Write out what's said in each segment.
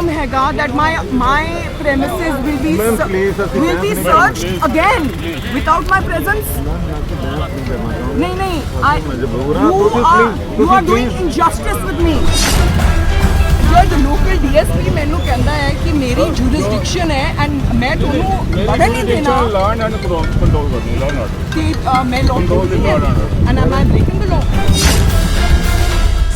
ਹੁਕਮ ਹੈਗਾ that my my premises will be Ma'am, ser- please, ਅਸੀਂ will be ਨਹੀਂ searched again without my presence ਨਹੀਂ ਨਹੀਂ I ਮਜਬੂਰ ਹਾਂ, you ਤੁਸੀਂ are please- you are ਤੁਸੀਂ doing please- injustice with me ਜਦ ਲੋਕਲ ਡੀਐਸਪੀ ਮੈਨੂੰ ਕਹਿੰਦਾ ਹੈ ਕਿ ਮੇਰੀ ਜੁਰਿਸਡਿਕਸ਼ਨ ਹੈ ਐਂਡ ਮੈਂ ਤੁਹਾਨੂੰ ਪੜਨ ਨਹੀਂ ਦੇਣਾ ਲਾਅ ਐਂਡ ਕੰਟਰੋਲ ਕਰਨੀ ਲਾਅ ਐਂਡ ਆਰਡਰ ਕਿ ਅ, ਮੈਂ law Control the law and order. And am I breaking the law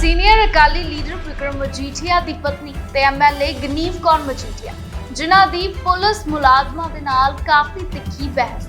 senior Akali leader Vikram Majithia ਦੀ ਪਤਨੀ ਤੇ ਐਮਐਲਏ ਗਨੀਵ ਕੌਰ ਮਜੀਠੀਆ, ਜਿਨ੍ਹਾਂ ਦੀ ਪੁਲਿਸ ਮੁਲਾਜ਼ਮਾਂ ਦੇ ਨਾਲ ਕਾਫੀ ਤਿੱਖੀ ਬਹਿਸ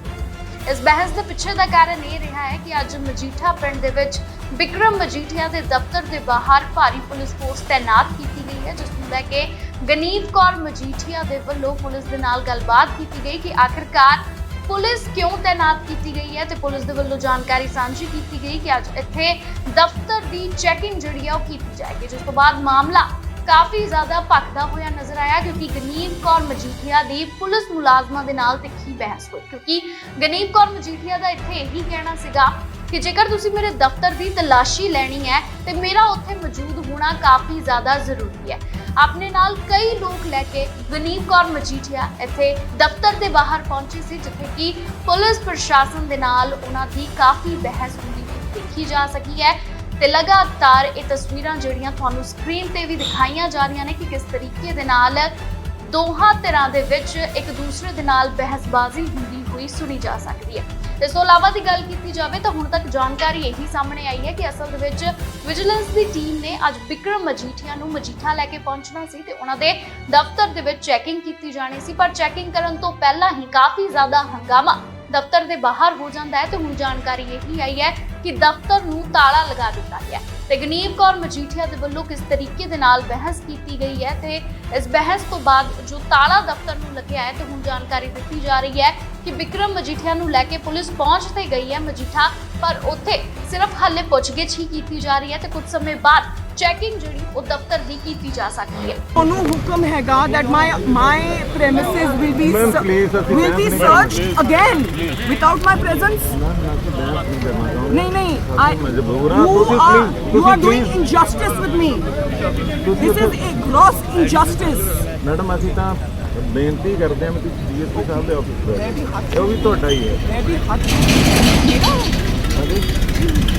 ਇਸ ਬਹਿਸ ਦੇ ਪਿੱਛੇ ਦਾ ਕਾਰਨ ਇਹ ਰਿਹਾ ਹੈ ਕਿ ਅੱਜ ਮਜੀਠਾ ਪਿੰਡ ਦੇ ਵਿੱਚ ਵਿਕਰਮ ਮਜੀਠੀਆ ਦੇ ਦਫ਼ਤਰ ਦੇ ਬਾਹਰ ਭਾਰੀ ਪੁਲਿਸ ਫੋਰਸ ਤਾਇਨਾਤ ਕੀਤੀ ਗਈ ਹੈ, ਜਿਸ ਨੂੰ ਲੈ ਕੇ ਗਨੀਵ ਕੌਰ ਮਜੀਠੀਆ ਦੇ ਵੱਲੋਂ ਪੁਲਿਸ ਦੇ ਨਾਲ ਗੱਲਬਾਤ ਕੀਤੀ ਗਈ ਕਿ ਆਖਿਰਕਾਰ ਪੁਲਿਸ ਕਿਉਂ ਤਾਇਨਾਤ ਕੀਤੀ ਗਈ ਹੈ ਤੇ ਪੁਲਿਸ ਦੇ ਵੱਲੋਂ ਜਾਣਕਾਰੀ ਸਾਂਝੀ ਕੀਤੀ ਗਈ ਕਿ ਅੱਜ ਇੱਥੇ ਦਫ਼ਤਰ ਦੀ ਚੈਕਿੰਗ ਜਿਹੜੀ ਆ ਉਹ ਕੀਤੀ ਜਾਏਗੀ, ਜਿਸ ਤੋਂ ਬਾਅਦ ਮਾਮਲਾ ਕਾਫੀ ਜ਼ਿਆਦਾ ਭਖਦਾ ਹੋਇਆ ਨਜ਼ਰ ਆਇਆ ਕਿਉਂਕਿ ਗਨੀਵ ਕੌਰ ਮਜੀਠੀਆ ਦੀ ਪੁਲਿਸ ਮੁਲਾਜ਼ਮਾਂ ਦੇ ਨਾਲ ਤਿੱਖੀ ਬਹਿਸ ਹੋਈ। ਕਿਉਂਕਿ ਗਨੀਵ ਕੌਰ ਮਜੀਠੀਆ ਦਾ ਇੱਥੇ ਇਹੀ ਕਹਿਣਾ ਸੀਗਾ ਕਿ ਜੇਕਰ ਤੁਸੀਂ ਮੇਰੇ ਦਫ਼ਤਰ ਦੀ ਤਲਾਸ਼ੀ ਲੈਣੀ ਹੈ ਤੇ ਮੇਰਾ ਉੱਥੇ ਮੌਜੂਦ ਹੋਣਾ ਕਾਫੀ ਜ਼ਿਆਦਾ ਜ਼ਰੂਰੀ ਹੈ। ਆਪਣੇ ਨਾਲ ਕਈ ਲੋਕ ਲੈ ਕੇ ਗਨੀਵ ਕੌਰ ਮਜੀਠੀਆ ਇੱਥੇ ਦਫ਼ਤਰ ਦੇ ਬਾਹਰ ਪਹੁੰਚੇ ਸੀ, ਜਿੱਥੇ ਕਿ ਪੁਲਿਸ ਪ੍ਰਸ਼ਾਸਨ ਦੇ ਨਾਲ ਉਹਨਾਂ ਦੀ ਕਾਫੀ ਬਹਿਸ ਹੁੰਦੀ ਦੇਖੀ ਜਾ ਸਕੀ ਹੈ। ਤੇ ਲਗਾਤਾਰ ਇਹ ਤਸਵੀਰਾਂ ਜਿਹੜੀਆਂ ਤੁਹਾਨੂੰ ਸਕਰੀਨ ਤੇ ਵੀ ਦਿਖਾਈਆਂ ਜਾ ਰਹੀਆਂ ਨੇ ਕਿ ਕਿਸ ਤਰੀਕੇ ਦੇ ਨਾਲ ਦੋਹਾਂ ਧਿਰਾਂ ਦੇ ਵਿੱਚ ਇੱਕ ਦੂਸਰੇ ਦੇ ਨਾਲ ਬਹਿਸਬਾਜ਼ੀ ਹੁੰਦੀ ਹੋਈ ਸੁਣੀ ਜਾ ਸਕਦੀ ਹੈ। ਇਸ ਤੋਂ ਇਲਾਵਾ ਦੀ ਗੱਲ ਕੀਤੀ ਜਾਵੇ ਤਾਂ ਹੁਣ ਤੱਕ ਜਾਣਕਾਰੀ ਇਹੀ ਸਾਹਮਣੇ ਆਈ ਹੈ ਕਿ ਅਸਲ ਦੇ ਵਿੱਚ ਵਿਜੀਲੈਂਸ ਦੀ ਟੀਮ ਨੇ ਅੱਜ ਵਿਕਰਮ ਮਜੀਠੀਆ ਨੂੰ ਮਜੀਠਾ ਲੈ ਕੇ ਪਹੁੰਚਣਾ ਸੀ ਤੇ ਉਹਨਾਂ ਦੇ ਦਫ਼ਤਰ ਦੇ ਵਿੱਚ ਚੈਕਿੰਗ ਕੀਤੀ ਜਾਣੀ ਸੀ। ਪਰ ਚੈਕਿੰਗ ਕਰਨ ਤੋਂ ਪਹਿਲਾਂ ਹੀ ਕਾਫੀ ਜ਼ਿਆਦਾ ਹੰਗਾਮਾ ਦਫ਼ਤਰ ਦੇ ਬਾਹਰ ਹੋ ਜਾਂਦਾ ਹੈ ਤੇ ਹੁਣ ਜਾਣਕਾਰੀ ਇਹੀ ਆਈ ਹੈ ਕਿ ਦਫ਼ਤਰ ਨੂੰ ਤਾਲਾ ਲਗਾ ਦਿੱਤਾ ਗਿਆ ਹੈ। ਤੇ ਗਨੀਵ ਕੌਰ ਮਜੀਠੀਆ ਦੇ ਵੱਲੋਂ ਕਿਸ ਤਰੀਕੇ ਦੇ ਨਾਲ ਬਹਿਸ ਕੀਤੀ ਗਈ ਹੈ ਤੇ ਇਸ ਬਹਿਸ ਤੋਂ ਬਾਅਦ ਜੋ ਤਾਲਾ ਦਫ਼ਤਰ ਨੂੰ ਲੱਗਿਆ ਹੈ ਤੇ ਹੁਣ ਜਾਣਕਾਰੀ ਦਿੱਤੀ ਜਾ ਰਹੀ ਹੈ ਕਿ ਵਿਕਰਮ ਮਜੀਠੀਆ ਨੂੰ ਲੈ ਕੇ ਪੁਲਿਸ ਪਹੁੰਚ ਤੇ ਗਈ ਹੈ ਮਜੀਠਾ, ਪਰ ਉੱਥੇ ਸਿਰਫ ਹਾਲੇ ਪੁੱਛਗਿੱਛ ਹੀ ਕੀਤੀ ਜਾ ਰਹੀ ਹੈ ਤੇ ਕੁਝ ਸਮੇਂ ਬਾਅਦ ਚੈਕਿੰਗ ਜਿਹੜੀ ਉਹ ਦਫ਼ਤਰ ਦੀ ਕੀਤੀ ਜਾ ਸਕਦੀ ਹੈ ਤੁਹਾਨੂੰ ਹੁਕਮ ਹੈਗਾ that my my premises will be Ma'am, ser- please, ਅਸੀਂ will be ਬਹਿਸ ਨਹੀਂ searched again without my presence ਨਹੀਂ ਨਹੀਂ I ਮਜਬੂਰ ਹਾਂ, you ਤੁਸੀਂ are please- you are ਤੁਸੀਂ doing please- injustice with me ਤੁਸੀਂ this is a gross injustice madam ਅਸੀਂ ਤਾਂ ਬੇਨਤੀ ਕਰਦੇ ਹਾਂ ਕਿ ਤੁਸੀਂ ਡੀਐਸਪੀ ਸਾਹਿਬ ਦੇ ਆਫਿਸ ਮੈਂ ਵੀ ਹੱਥ ਇਹ ਵੀ ਤੁਹਾਡਾ ਹੀ ਹੈ ਮੈਂ ਵੀ ਹੱਥ ਮੇਰਾ ਹਾਂਜੀ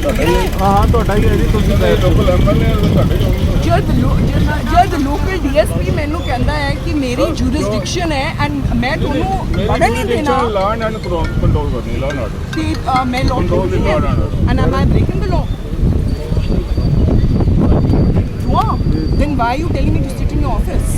ਹਾਂ ਹਾਂ ਤੁਹਾਡਾ ਹੀ ਹੈ ਜੀ ਤੁਸੀਂ ਬੈਠੋ ਲੋਕਲ ਐਮਐਲਏ ਤੁਹਾਡੇ ਕੋਲ ਜਦ ਲੋ- ਜਦ- ਜਦ ਲੋਕਲ ਡੀਐਸਪੀ ਮੈਨੂੰ ਕਹਿੰਦਾ ਹੈ ਕਿ ਮੇਰੀ ਜੁਰਿਸਡਿਕਸ਼ਨ ਹੈ ਐਂਡ ਮੈਂ ਤੁਹਾਨੂੰ ਪੜਨ ਨਹੀਂ ਦੇਣਾ ਲਾਅ ਐਂਡ ਕੰਟਰੋਲ ਕਰਨੀ ਲਾਅ ਐਂਡ ਕਿ ਅ, ਮੈਂ law Control the law and order. I breaking the law? You are. Then why are you telling me to sit in your office?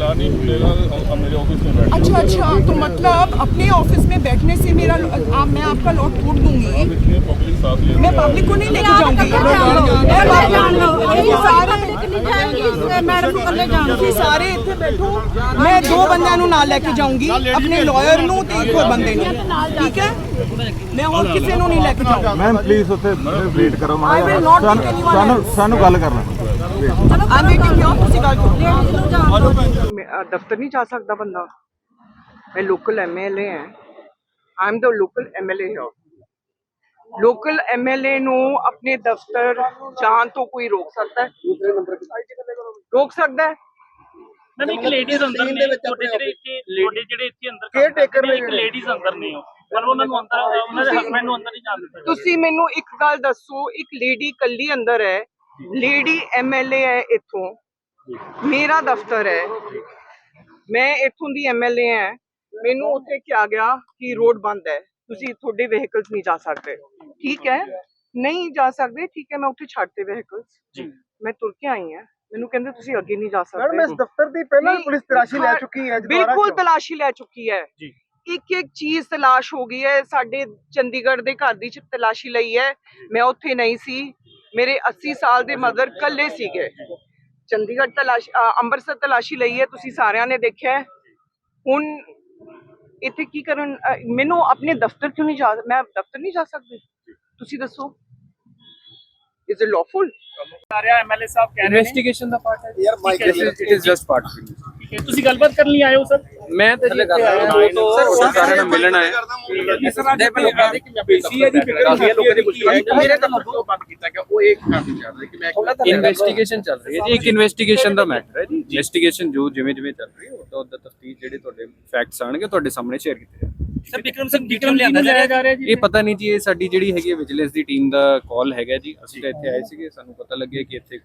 मैं ला नहीं मिलेगा हम मेरे ऑफिस में बैठ अच्छा अच्छा तो मतलब अपने ऑफिस में बैठने से मेरा आ, मैं आपका लॉ तोड़ दूंगी इसलिए पब्लिक साथ ले मैं पब्लिक को नहीं लेके जाऊंगी मैं पब्लिक- ਸਾਰੇ ਮੈਡਮ ਨੂੰ ਕੱਲੇ ਜਾਣ ਤੁਸੀਂ ਸਾਰੇ ਇੱਥੇ ਬੈਠੋ ਮੈਂ ਦੋ ਬੰਦਿਆਂ ਨੂੰ ਨਾਲ ਲੈ ਕੇ ਜਾਊਂਗੀ ਆਪਣੇ ਲਾਇਰ ਨੂੰ ਤੇ ਇੱਕ ਹੋਰ ਬੰਦੇ ਨੂੰ ਠੀਕ ਹੈ ਮੈਂ ਹੋਰ ਕਿਸੇ ਨੂੰ ਨਹੀਂ ਲੈ ਕੇ ਜਾਊਂਗੀ ਮੈਮ ਪਲੀਜ਼ ਉੱਥੇ ਵੇਟ ਕਰੋ I will not ਸਾਨੂੰ- take anyone ਸਾਨੂੰ else. ਸਾਨੂੰ ਗੱਲ ਕਰਨਾ ਆਮ ਤੁਸੀਂ ਗੱਲ ਕਰੋ? ਦਫ਼ਤਰ ਨਹੀਂ ਜਾ ਸਕਦਾ ਬੰਦਾ। ਮੈਂ ਲੋਕਲ ਐਮਐਲਏ ਹਾਂ। I am the local MLA here local MLA ਨੂੰ ਆਪਣੇ ਦਫ਼ਤਰ ਜਾਣ ਤੋਂ ਕੋਈ ਰੋਕ ਸਕਦਾ ਹੈ? ਰੋਕ ਸਕਦਾ ਹੈ? ਨਹੀਂ ਇੱਕ ਲੇਡੀਜ਼ ਅੰਦਰ ਨੇ। ਤੁਹਾਡੇ ਜਿਹੜੇ ਇੱਥੇ ਜਿਹੜੇ ਇੱਥੇ ਅੰਦਰ ਕੇਅਰ ਟੇਕਰ ਨੇ ਇੱਕ ਲੇਡੀਜ਼ ਅੰਦਰ ਨੇ ਉਹ। ਪਰ ਉਹਨਾਂ ਨੂੰ ਅੰਦਰ ਉਹਨਾਂ ਦੇ ਹਸਬੰਡ ਨੂੰ ਅੰਦਰ ਨਹੀਂ ਜਾਣ ਦਿੱਤਾ ਤੁਸੀਂ ਮੈਨੂੰ ਇੱਕ ਗੱਲ ਦੱਸੋ ਇੱਕ ਲੇਡੀ ਕੱਲੀ ਅੰਦਰ ਹੈ ਲੇਡੀ ਐਮਐਲਏ ਹੈ ਇੱਥੋਂ। ਮੇਰਾ ਦਫ਼ਤਰ ਹੈ। ਮੈਂ ਇੱਥੋਂ ਦੀ ਐਮਐਲਏ ਹਾਂ। ਮੈਨੂੰ ਉੱਥੇ ਕਿਹਾ ਗਿਆ ਕਿ ਰੋਡ ਬੰਦ ਹੈ। ਤੁਸੀਂ ਤੁਹਾਡੇ ਵਹੀਕਲਸ ਨਹੀਂ ਜਾ ਸਕਦੇ। ਠੀਕ ਹੈ? ਨਹੀਂ ਜਾ ਸਕਦੇ ਠੀਕ ਹੈ ਮੈਂ ਉੱਥੇ ਛੱਡਤੇ ਵਹੀਕਲਸ ਜੀ। ਮੈਂ ਤੁਰ ਕੇ ਆਈ ਹਾਂ। ਮੈਨੂੰ ਕਹਿੰਦੇ ਤੁਸੀਂ ਅੱਗੇ ਨਹੀਂ ਜਾ ਸਕਦੇ। ਮੈਡਮ ਇਸ ਦਫ਼ਤਰ ਦੀ ਪਹਿਲਾਂ ਪੁਲਿਸ ਤਲਾਸ਼ੀ ਲੈ ਚੁੱਕੀ ਹੈ ਬਿਲਕੁਲ? ਤਲਾਸ਼ੀ ਲੈ ਚੁੱਕੀ ਹੈ। ਜੀ। ਇੱਕ ਇੱਕ ਚੀਜ਼ ਤਲਾਸ਼ ਹੋ ਗਈ ਹੈ। ਸਾਡੇ ਚੰਡੀਗੜ੍ਹ ਦੇ ਘਰ ਦੀ ਚ ਤਲਾਸ਼ੀ ਲਈ ਹੈ। ਮੈਂ ਉੱਥੇ ਨਹੀਂ ਸੀ। ਮੇਰੇ 80 ਸਾਲ ਦੇ ਮਦਰ ਕੱਲੇ ਸੀਗੇ। ਚੰਡੀਗੜ੍ਹ ਤਲਾਸ਼ ਅੰਮ੍ਰਿਤਸਰ ਤਲਾਸ਼ੀ ਲਈ ਹੈ ਤੁਸੀਂ ਸਾਰਿਆਂ ਨੇ ਦੇਖਿਆ ਹੈ। ਹੁਣ ਇੱਥੇ ਕੀ ਕਰਨ ਮੈਨੂੰ ਆਪਣੇ ਦਫ਼ਤਰ ਕਿਉਂ ਨਹੀਂ ਜਾ ਮੈਂ ਦਫ਼ਤਰ ਨਹੀਂ ਜਾ ਸਕਦੀ? ਤੁਸੀਂ ਦੱਸੋ। ਇਜ਼ ਇਟ ਲawful ਸਾਰਿਆ ਐਮਐਲਏ ਸਾਹਿਬ ਕਹਿ ਰਹੇ ਨੇ। ਇਨਵੈਸਟੀਗੇਸ਼ਨ ਦਾ ਪਾਰਟ ਹੈ। ਯਾਰ Mike it is just part ਕਿ ਤੁਸੀਂ ਗੱਲਬਾਤ ਕਰਨ ਲਈ ਆਏ ਹੋ ਸਰ? ਮੈਂ ਤੇ ਜੀ ਇੱਥੇ ਆਇਆ ਦੋ ਤੋਂ ਸਾਰਿਆਂ ਨਾਲ ਮਿਲਣ ਆਇਆ ਇਸ ਤਰ੍ਹਾਂ ਦੇ ਲੋਕਾਂ ਦੀ ਪੀਸੀ ਹੈ। ਜੀ ਫਿਕਰ ਲੋਕਾਂ ਦੀ ਪੁੱਛੀ ਮੇਰੇ ਤਾਂ ਮਤਲਬ ਬੰਦ ਕੀਤਾ ਗਿਆ। ਉਹ ਇੱਕ ਕੰਮ ਚੱਲ ਰਿਹਾ ਕਿ ਮੈਂ ਇਨਵੈਸਟੀਗੇਸ਼ਨ ਚੱਲ ਰਹੀ ਹੈ ਜੀ ਇੱਕ ਇਨਵੈਸਟੀਗੇਸ਼ਨ ਦਾ ਮੈਟਰ ਹੈ ਜੀ। ਇਨਵੈਸਟੀਗੇਸ਼ਨ ਜੋ ਜਿਵੇਂ ਜਿਵੇਂ ਚੱਲ ਰਹੀ ਹੈ ਉਹਦਾ ਉਹਦਾ ਤਫਤੀਸ਼ ਜਿਹੜੇ ਤੁਹਾਡੇ ਫੈਕਟਸ ਆਣਗੇ ਤੁਹਾਡੇ ਸਾਹਮਣੇ ਸ਼ੇਅਰ ਕੀਤੇ ਜਾਣਗੇ। ਸਰ ਵਿਕਰਮ ਸਿੰਘ ਵਿਕਰਮ ਲਿਆਂਦਾ ਜਾ ਰਿਹਾ? ਜੀ ਇਹ ਪਤਾ ਨਹੀਂ ਜੀ ਇਹ ਸਾਡੀ ਜਿਹੜੀ ਹੈਗੀ ਵਿਜੀਲੈਂਸ ਦੀ ਟੀਮ ਦਾ ਕਾਲ ਹੈਗਾ ਜੀ। ਅਸੀਂ ਤਾਂ ਇੱਥੇ ਆਏ ਸੀਗੇ ਸਾਨੂੰ ਪਤਾ ਲੱਗਿਆ ਕਿ ਇੱਥੇ